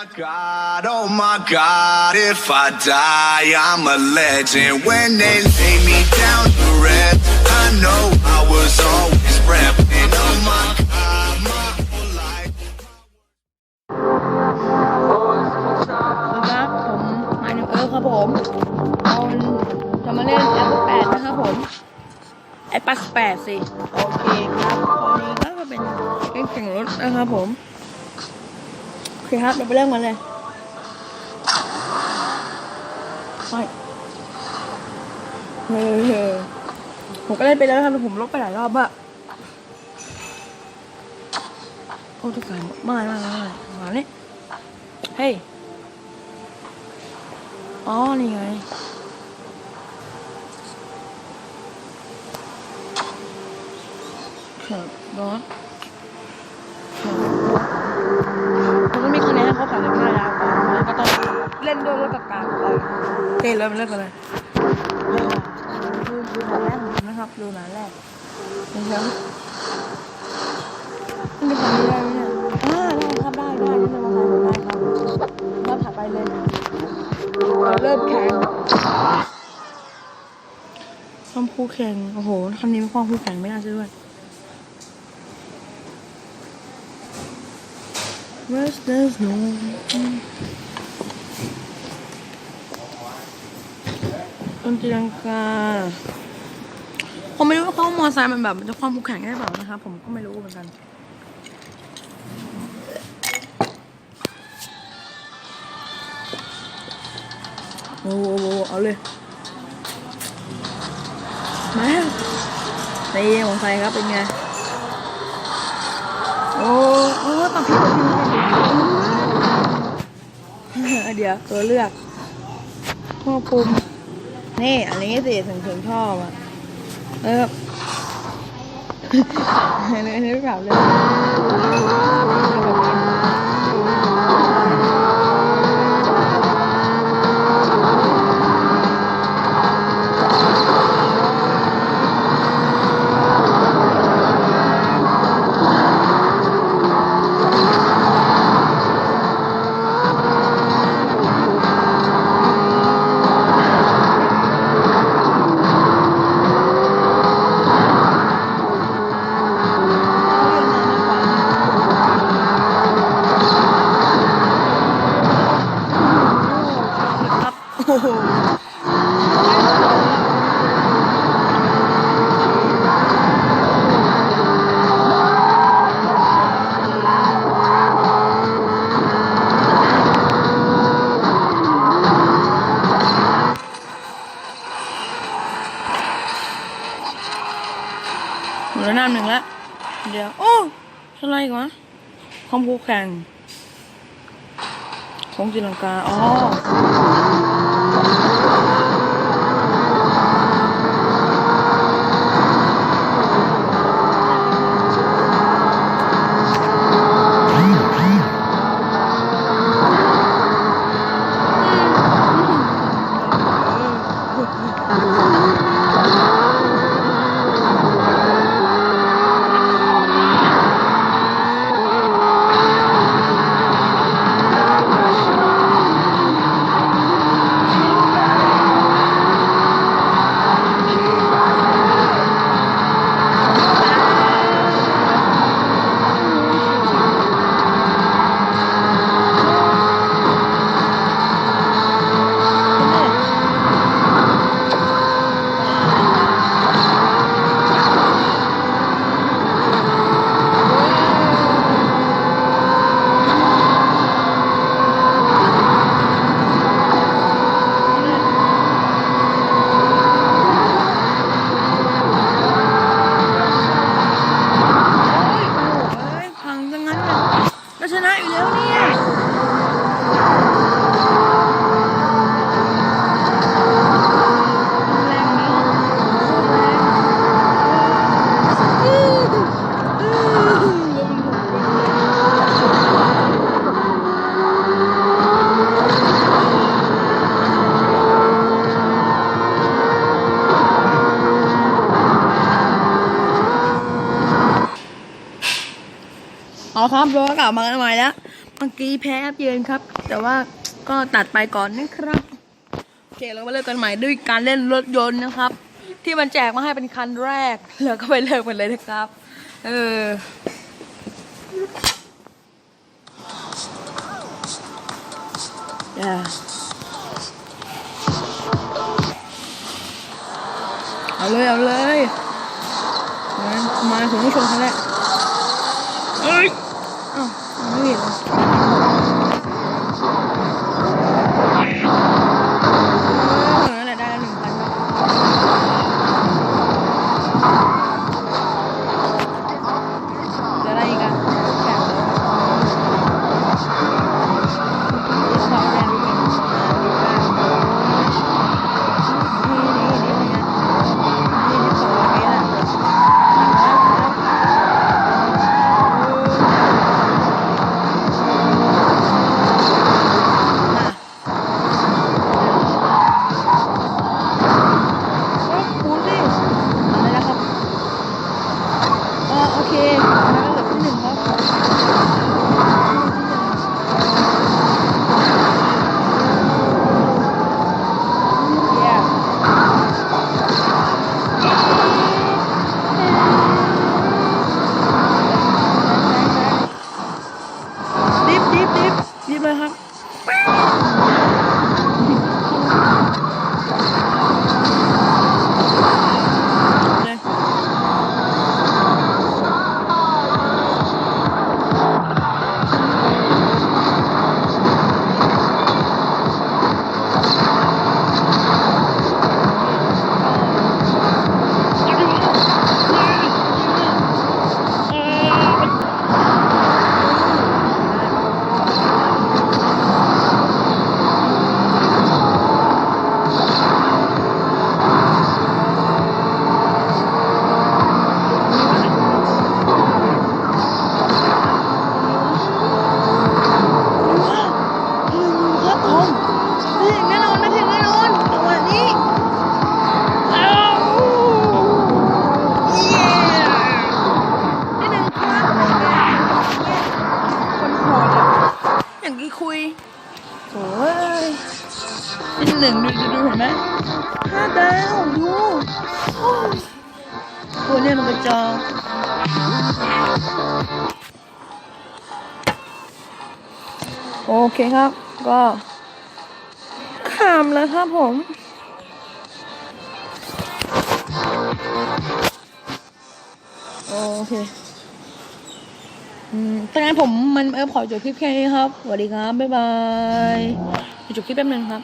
my God, oh my God, if I die, I'm a legend. When they lay me down to rest, I know I was always repping. Oh my God, my whole life. ครับผมมาหนึ่งเอิร์ธครับผมเอาจะมาเล่นแอปแปดนะครับผมแอปปักแปดสิ โอเคครับตอนนี้ก็เป็นเล่นแข่งรถนะครับผม โอเ คครับเดี๋ยวไปเริ่มกันเลยไปเฮ้ยผมก็เล่นไปแล้วครับแต่ผมลบไปหลายรอบอะโอ้ทุกคนมากมากมากมาเนี่ยเฮ้ยอ๋อ นี่ไงครับบอส แนนให้เขาผ่านยาวก่อนแล้วก็ต้องเล่นด้วยรถกับกลางไปเล่นเลยมันเล่นกันเลยเล่นดูดูหนาแรกผมนะครับดูหนาแรกนะครับมันมีความได้ไหมเนี่ยอ่าได้ครับได้ได้นี่เป็นมาใส่ผมได้ครับรอบถัดไปเลยเราเริ่มแข่งความคู่แข่งโอ้โหคำนี้เป็นความคู่แข่งไม่น่าเชื่อด้วย Where's there's no ดนตรีลังกาผมไม่รู้ว่าเขามอไซค์มันแบบมันจะความคู่แข่งได้เปล่านะครับผมก็ไม่รู้เหมือนกัน โอ้โหเอาเลย มาแล้วนี่ขอไทยครับเป็นไง โอ้โอ้ตัดผิด เดี๋ยวตัวเลือกควบคุมนี่ อันนี้สิถึงถึงชอบอะเอออันนี้อันนี้แบบเลย หมดแล้วน้ำหนึ่งแล้วเดี๋ยว โอ้อะไรกวะความคู่แข่งของจีลังกา อ๋อ เอาครับเราก็กลับมาใหม่แล้วเมื่อกี้แพ้ยับเยินครับ แต่ว่าก็ตัดไปก่อนนะครับโอเคเรามาเลิกกันใหม่ด้วยการเล่นรถยนต์นะครับ ที่มันแจกมาให้เป็นคันแรกแล้วก็ไปเลิกมันเลยนะครับ เออเอาเลย เอาเลย มามาถึงผู้ชมครั้งแรกเอ้ย ไหน้าดาวดูโอ้ยตัวเนี้ยมันกระจอกโอเคครับ ก็ข้ามแล้วครับผมโอเคอืมถ้างั้นผมมันเออขอจบคลิปแค่นี้ครับ สวัสดีครับ บ๊ายบาย จบคลิปแป๊บนึงครับ